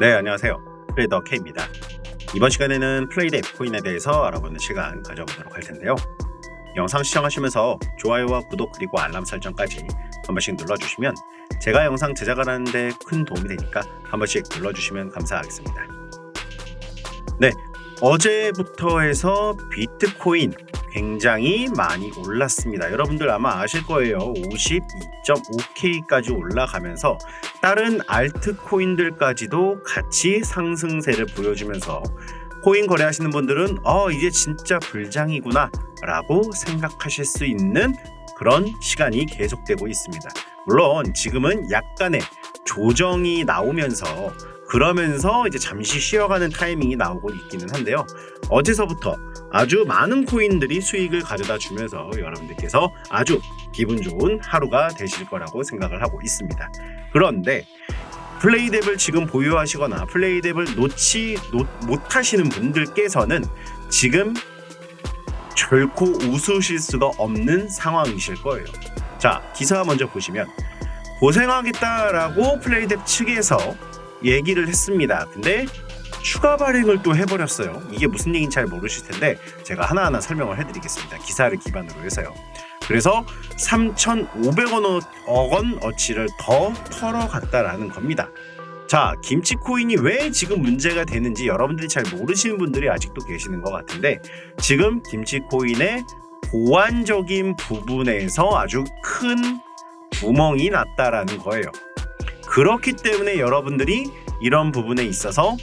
네, 안녕하세요. 트레이더 K입니다. 이번 시간에는 플레이데이 코인에 대해서 알아보는 시간 가져보도록 할 텐데요. 영상 시청하시면서 좋아요와 구독 그리고 알람 설정까지 한 번씩 눌러주시면 제가 영상 제작을 하는데 큰 도움이 되니까 한 번씩 눌러주시면 감사하겠습니다. 네, 어제부터 해서 비트코인 굉장히 많이 올랐습니다. 여러분들 아마 아실 거예요. 52.5K까지 올라가면서 다른 알트코인들까지도 같이 상승세를 보여주면서 코인 거래하시는 분들은 어 이제 진짜 불장이구나 라고 생각하실 수 있는 그런 시간이 계속되고 있습니다. 물론 지금은 약간의 조정이 나오면서 그러면서 이제 잠시 쉬어가는 타이밍이 나오고 있기는 한데요. 어제서부터 아주 많은 코인들이 수익을 가져다 주면서 여러분들께서 아주 기분 좋은 하루가 되실 거라고 생각을 하고 있습니다. 그런데 플레이덱을 지금 보유하시거나 플레이덱을 놓지 놓, 못하시는 분들께서는 지금 결코 웃으실 수가 없는 상황이실 거예요. 자 기사 먼저 보시면 고생하겠다라고 플레이덱 측에서 얘기를 했습니다. 근데 추가 발행을 또 해버렸어요. 이게 무슨 얘기인지 잘 모르실 텐데 제가 하나하나 설명을 해드리겠습니다. 기사를 기반으로 해서요. 그래서 3,500원 원 어치를 더 털어갔다라는 겁니다. 자, 김치 코인이 왜 지금 문제가 되는지 여러분들이 잘 모르시는 분들이 아직도 계시는 것 같은데 지금 김치 코인의 보완적인 부분에서 아주 큰 구멍이 났다라는 거예요. 그렇기 때문에 여러분들이 이런 부분에 있어서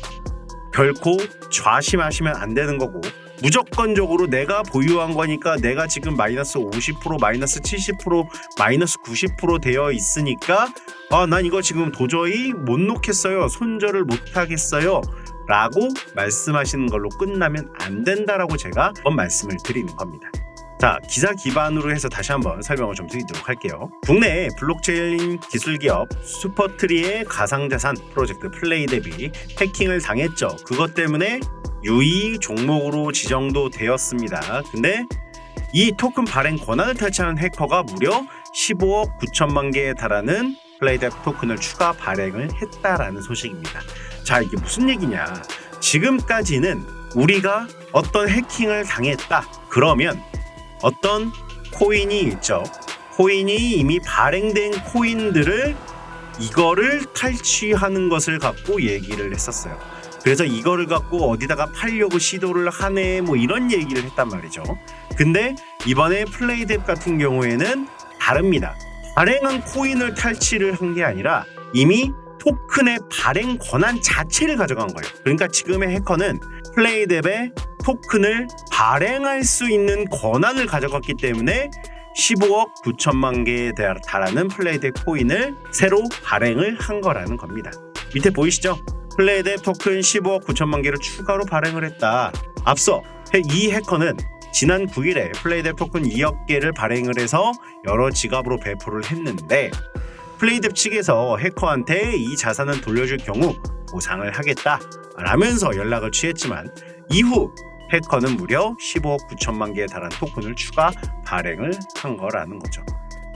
결코 좌심하시면 안 되는 거고 무조건적으로 내가 보유한 거니까 내가 지금 마이너스 50% 마이너스 70% 마이너스 90% 되어 있으니까 아 난 이거 지금 도저히 못 놓겠어요 손절을 못 하겠어요 라고 말씀하시는 걸로 끝나면 안 된다라고 제가 번 말씀을 드리는 겁니다. 자, 기사 기반으로 해서 다시 한번 설명을 좀 드리도록 할게요. 국내 블록체인 기술 기업 슈퍼트리의 가상자산 프로젝트 플레이 대비 해킹을 당했죠. 그것 때문에 유의 종목으로 지정도 되었습니다. 근데 이 토큰 발행 권한을 탈취한 해커가 무려 15억 9천만 개에 달하는 플레이덱 토큰을 추가 발행을 했다라는 소식입니다. 자, 이게 무슨 얘기냐? 지금까지는 우리가 어떤 해킹을 당했다. 그러면 어떤 코인이 있죠. 코인이 이미 발행된 코인들을 이거를 탈취하는 것을 갖고 얘기를 했었어요. 그래서 이거를 갖고 어디다가 팔려고 시도를 하네 뭐 이런 얘기를 했단 말이죠. 근데 이번에 플레이뎁 같은 경우에는 다릅니다. 발행한 코인을 탈취를 한 게 아니라 이미 토큰의 발행 권한 자체를 가져간 거예요. 그러니까 지금의 해커는 플레이뎁의 토큰을 발행할 수 있는 권한을 가져갔기 때문에 15억 9천만 개에 달하는 플레이뎁 코인을 새로 발행을 한 거라는 겁니다. 밑에 보이시죠? 플레이뎁 토큰 15억 9천만 개를 추가로 발행을 했다. 앞서 이 해커는 지난 9일에 플레이뎁 토큰 2억 개를 발행을 해서 여러 지갑으로 배포를 했는데 플레이뎁 측에서 해커한테 이 자산을 돌려줄 경우 보상을 하겠다 라면서 연락을 취했지만 이후 해커는 무려 15억 9천만 개에 달한 토큰을 추가 발행을 한 거라는 거죠.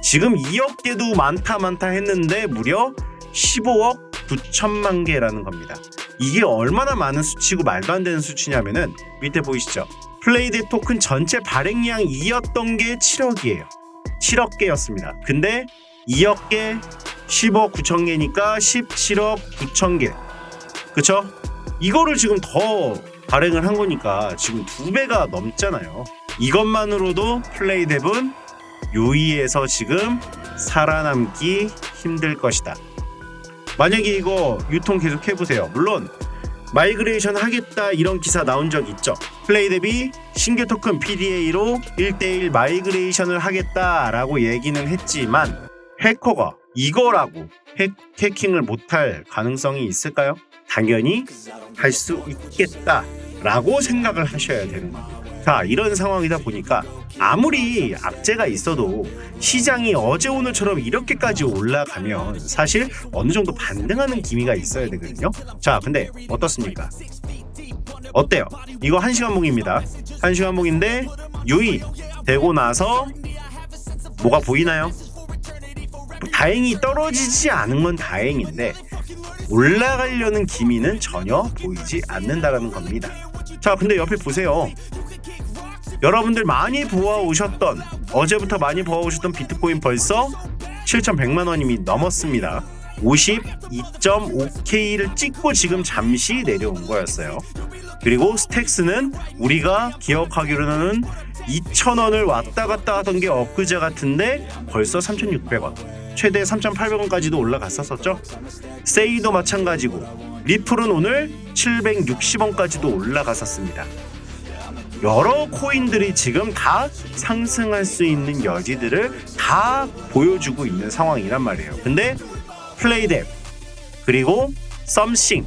지금 2억 개도 많다 많다 했는데 무려 15억 9천만 개라는 겁니다. 이게 얼마나 많은 수치고 말도 안 되는 수치냐면은 밑에 보이시죠? 플레이드 토큰 전체 발행량 2였던 게 7억이에요. 7억 개였습니다. 근데 2억 개 10억 9천 개니까 17억 9천 개. 그쵸? 이거를 지금 더 발행을 한 거니까 지금 두 배가 넘잖아요. 이것만으로도 플레이뎁은 요이에서 지금 살아남기 힘들 것이다. 만약에 이거 유통 계속 해보세요. 물론 마이그레이션 하겠다 이런 기사 나온 적 있죠. 플레이뎁이 신규 토큰 PDA로 1대1 마이그레이션을 하겠다라고 얘기는 했지만 해커가 이거라고 해, 해킹을 못할 가능성이 있을까요? 당연히 할 수 있겠다 라고 생각을 하셔야 되는 겁니다. 자, 이런 상황이다 보니까 아무리 악재가 있어도 시장이 어제 오늘처럼 이렇게까지 올라가면 사실 어느 정도 반등하는 기미가 있어야 되거든요. 자, 근데 어떻습니까? 어때요? 이거 한시간 봉입니다 한시간 봉인데 유의 되고 나서 뭐가 보이나요? 다행히 떨어지지 않은 건 다행인데 올라가려는 기미는 전혀 보이지 않는다라는 겁니다. 자, 근데 옆에 보세요. 여러분들 많이 보아오셨던 어제부터 많이 보아오셨던 비트코인 벌써 7,100만 원 이미 넘었습니다. 52.5K를 찍고 지금 잠시 내려온 거였어요. 그리고 스택스는 우리가 기억하기로는 2,000원을 왔다 갔다 하던 게 엊그제 같은데 벌써 3,600원. 최대 3,800원까지도 올라갔었었죠. 세이도 마찬가지고 리플은 오늘 760원까지도 올라갔었습니다. 여러 코인들이 지금 다 상승할 수 있는 여지들을 다 보여주고 있는 상황이란 말이에요. 근데 플레이뎁 그리고 썸싱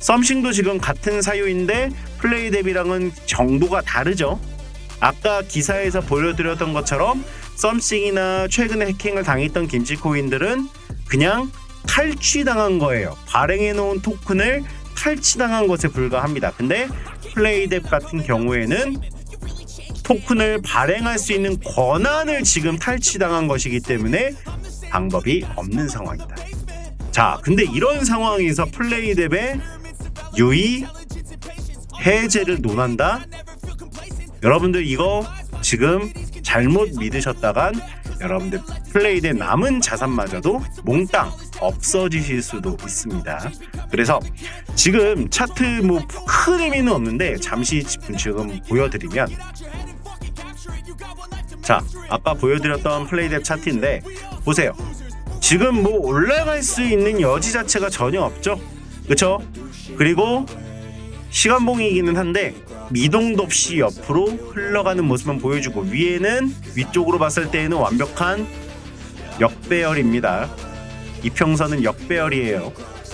썸싱도 지금 같은 사유인데 플레이뎁이랑은 정도가 다르죠. 아까 기사에서 보여드렸던 것처럼 썸싱이나 최근에 해킹을 당했던 김치 코인들은 그냥 탈취당한 거예요. 발행해 놓은 토큰을 탈취당한 것에 불과합니다. 근데 플레이뎁 같은 경우에는 토큰을 발행할 수 있는 권한을 지금 탈취당한 것이기 때문에 방법이 없는 상황이다. 자, 근데 이런 상황에서 플레이뎁의 유의 해제를 논한다? 여러분들 이거 지금 잘못 믿으셨다간 여러분들 플레이된 남은 자산마저도 몽땅 없어지실 수도 있습니다. 그래서 지금 차트 뭐 큰 의미는 없는데 잠시 지금 보여드리면 자 아까 보여드렸던 플레이뎁 차트인데 보세요. 지금 뭐 올라갈 수 있는 여지 자체가 전혀 없죠. 그렇죠? 그리고 시간봉이기는 한데 미동도 없이 옆으로 흘러가는 모습만 보여주고 위에는 위쪽으로 봤을 때에는 완벽한 역배열입니다. 이평선은 역배열이에요.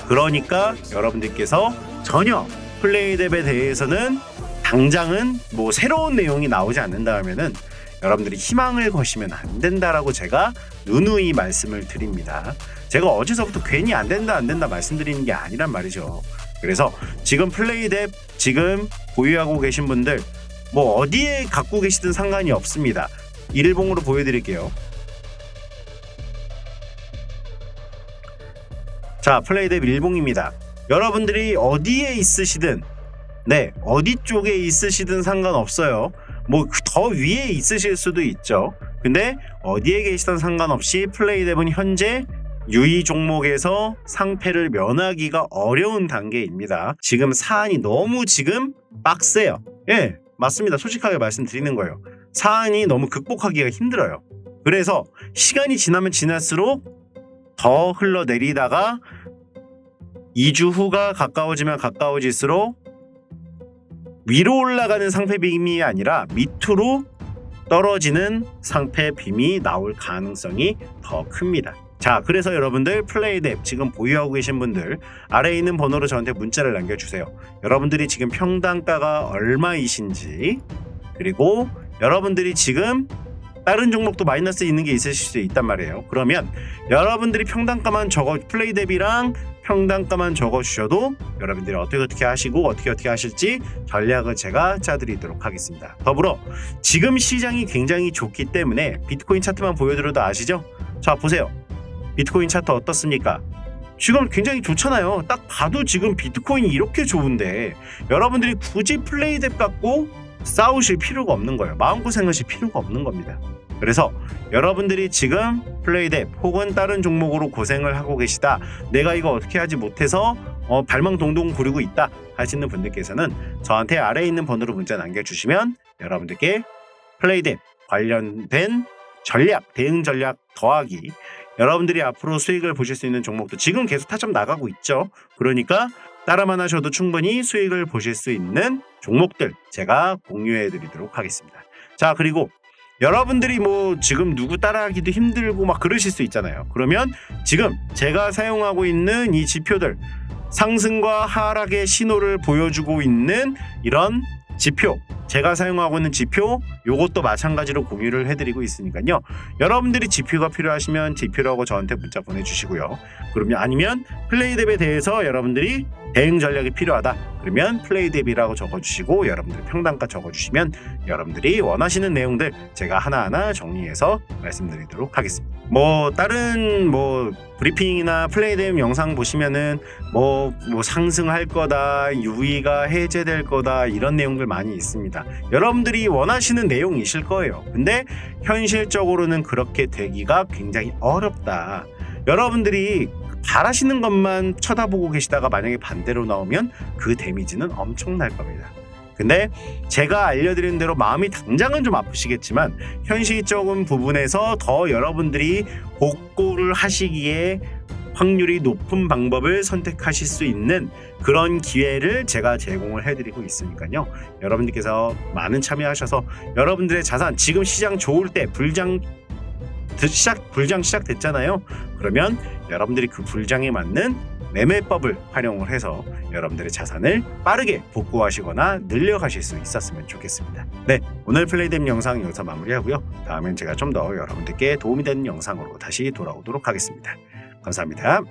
그러니까 여러분들께서 전혀 플레이뎁에 대해서는 당장은 뭐 새로운 내용이 나오지 않는다 하면은 여러분들이 희망을 거시면 안 된다라고 제가 누누이 말씀을 드립니다. 제가 어제서부터 괜히 안 된다 안 된다 말씀드리는 게 아니란 말이죠. 그래서 지금 플레이뎁 지금 보유하고 계신 분들 뭐 어디에 갖고 계시든 상관이 없습니다. 일봉으로 보여드릴게요. 자, 플레이뎁 일봉입니다. 여러분들이 어디에 있으시든 네, 어디 쪽에 있으시든 상관없어요. 뭐 더 위에 있으실 수도 있죠. 근데 어디에 계시든 상관없이 플레이뎁은 현재 유의 종목에서 상패를 면하기가 어려운 단계입니다. 지금 사안이 너무 지금 빡세요. 예, 맞습니다. 솔직하게 말씀드리는 거예요. 사안이 너무 극복하기가 힘들어요. 그래서 시간이 지나면 지날수록 더 흘러내리다가 2주 후가 가까워지면 가까워질수록 위로 올라가는 상패 빔이 아니라 밑으로 떨어지는 상패 빔이 나올 가능성이 더 큽니다. 자, 그래서 여러분들 플레이뎁 지금 보유하고 계신 분들 아래에 있는 번호로 저한테 문자를 남겨주세요. 여러분들이 지금 평단가가 얼마이신지 그리고 여러분들이 지금 다른 종목도 마이너스 있는 게 있으실 수 있단 말이에요. 그러면 여러분들이 평단가만 적어 플레이뎁이랑 평단가만 적어 주셔도 여러분들이 어떻게 어떻게 하시고 어떻게 어떻게 하실지 전략을 제가 짜드리도록 하겠습니다. 더불어 지금 시장이 굉장히 좋기 때문에 비트코인 차트만 보여드려도 아시죠? 자 보세요. 비트코인 차트 어떻습니까? 지금 굉장히 좋잖아요. 딱 봐도 지금 비트코인이 이렇게 좋은데 여러분들이 굳이 플레이뎁 갖고 싸우실 필요가 없는 거예요. 마음고생하실 필요가 없는 겁니다. 그래서 여러분들이 지금 플레이뎁 혹은 다른 종목으로 고생을 하고 계시다. 내가 이거 어떻게 하지 못해서 어, 발망동동 구르고 있다 하시는 분들께서는 저한테 아래에 있는 번호로 문자 남겨주시면 여러분들께 플레이뎁 관련된 전략, 대응 전략 더하기 여러분들이 앞으로 수익을 보실 수 있는 종목도 지금 계속 타점 나가고 있죠. 그러니까 따라만 하셔도 충분히 수익을 보실 수 있는 종목들 제가 공유해 드리도록 하겠습니다. 자, 그리고 여러분들이 뭐 지금 누구 따라하기도 힘들고 막 그러실 수 있잖아요. 그러면 지금 제가 사용하고 있는 이 지표들 상승과 하락의 신호를 보여주고 있는 이런 지표 제가 사용하고 있는 지표 요것도 마찬가지로 공유를 해드리고 있으니까요 여러분들이 지표가 필요하시면 지표라고 저한테 문자 보내주시고요 그러면 아니면 플레이뎁에 대해서 여러분들이 대응 전략이 필요하다. 그러면 플레이 대비라고 적어주시고 여러분들 평단가 적어주시면 여러분들이 원하시는 내용들 제가 하나하나 정리해서 말씀드리도록 하겠습니다. 뭐 다른 뭐 브리핑이나 플레이 대응 영상 보시면은 뭐, 뭐 상승할 거다, 유의가 해제될 거다 이런 내용들 많이 있습니다. 여러분들이 원하시는 내용이실 거예요. 근데 현실적으로는 그렇게 되기가 굉장히 어렵다. 여러분들이 바라시는 것만 쳐다보고 계시다가 만약에 반대로 나오면 그 데미지는 엄청날 겁니다. 근데 제가 알려드린 대로 마음이 당장은 좀 아프시겠지만 현실적인 부분에서 더 여러분들이 복구를 하시기에 확률이 높은 방법을 선택하실 수 있는 그런 기회를 제가 제공을 해드리고 있으니까요. 여러분들께서 많은 참여하셔서 여러분들의 자산 지금 시장 좋을 때 불장 드- 시작 불장 시작됐잖아요. 그러면 여러분들이 그 불장에 맞는 매매법을 활용을 해서 여러분들의 자산을 빠르게 복구하시거나 늘려가실 수 있었으면 좋겠습니다. 네, 오늘 플레이됨 영상 여기서 마무리하고요. 다음엔 제가 좀 더 여러분들께 도움이 되는 영상으로 다시 돌아오도록 하겠습니다. 감사합니다.